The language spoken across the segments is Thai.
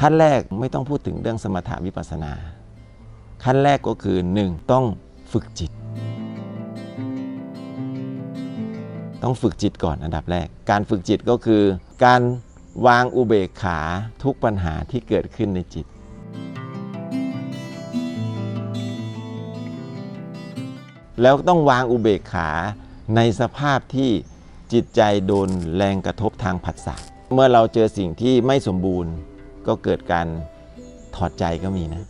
ขั้นแรกไม่ต้องพูดถึงเรื่องสมถะวิปัสสนา ขั้นแรกก็คือ 1. ต้องฝึกจิต ต้องฝึกจิตก่อนอันดับแรก การฝึกจิตก็คือ การวางอุเบกขาทุกปัญหาที่เกิดขึ้นในจิต แล้วต้องวางอุเบกขาในสภาพที่ จิตใจโดนแรงกระทบทางผัสสะเมื่อเราเจอสิ่งที่ไม่สมบูรณ์ ก็เกิดการถอดใจก็มีนะ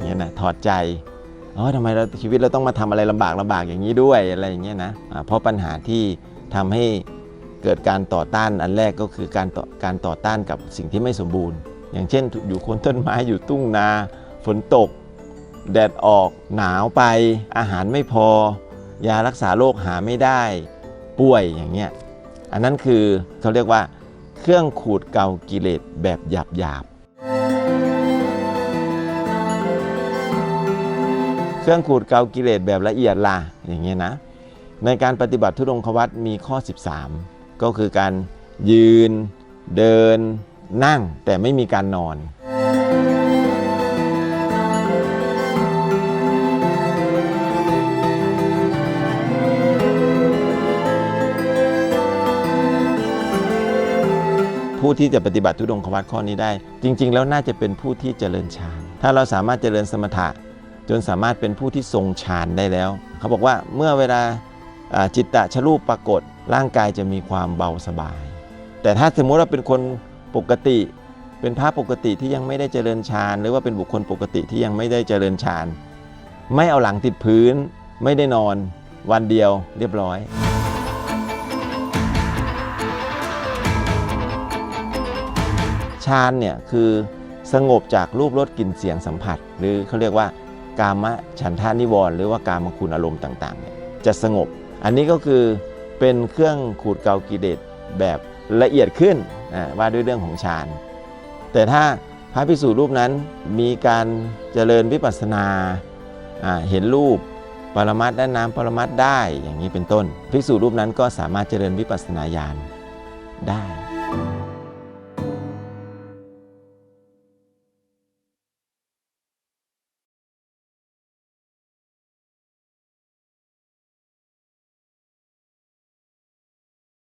เงี้ยนะถอดใจอ๋อทำไมเราชีวิตเราต้องมาทำอะไรลำบากลำบากอย่างนี้ด้วยอะไรอย่างเงี้ยนะอ่าเพราะปัญหาที่ทำให้เกิดการต่อต้านอันแรกก็คือการต่อการต่อต้านกับสิ่งที่ไม่สมบูรณ์ อย่างเช่นอยู่คนต้นไม้อยู่ตุ้งนา ฝนตก แดดออกหนาวไปอาหารไม่พอ ยารักษาโรคหาไม่ได้ป่วยอย่างเงี้ยอันนั้นคือเขาเรียกว่า เครื่องขูดเกากิเลสแบบหยาบหยาบเครื่องขูดเกากิเลสแบบละเอียดล่ะอย่างเงี้ยนะในการปฏิบัติทุดงควัตมีข้อ 13 ก็คือการยืนเดิน นั่งแต่ไม่มีการนอน ผู้ที่จะปฏิบัติทุดงควัตข้อนี้ได้ จริง ๆ แล้วน่าจะเป็นผู้ที่เจริญฌานถ้าเราสามารถเจริญสมถะ จนสามารถเป็นผู้ที่ทรงฌานได้แล้ว เขาบอกว่าเมื่อเวลาจิตตะชรูปปรากฏร่างกายจะมีความเบาสบาย แต่ถ้าสมมุติว่าเป็นคน ปกติ เป็นพระปกติที่ยังไม่ได้เจริญฌานหรือว่าเป็นบุคคลปกติที่ยังไม่ได้เจริญฌานไม่เอาหลังติดพื้น ไม่ได้นอน วันเดียวเรียบร้อยฌานเนี่ยคือสงบจากรูปรสกลิ่นเสียงสัมผัส หรือเขาเรียกว่ากามะฉันทานิวรณ์หรือว่ากามคุณอารมณ์ต่างๆ จะสงบ อันนี้ก็คือเป็นเครื่องขูดเกากิเลสแบบละเอียดขึ้น ว่าด้วยเรื่องของฌานแต่ถ้าพระภิกษุรูปนั้นมีการเจริญวิปัสสนาเห็นรูปปรมัตและนามปรมัตได้อย่างนี้เป็นต้นภิกษุรูปนั้นก็สามารถเจริญวิปัสสนาญาณได้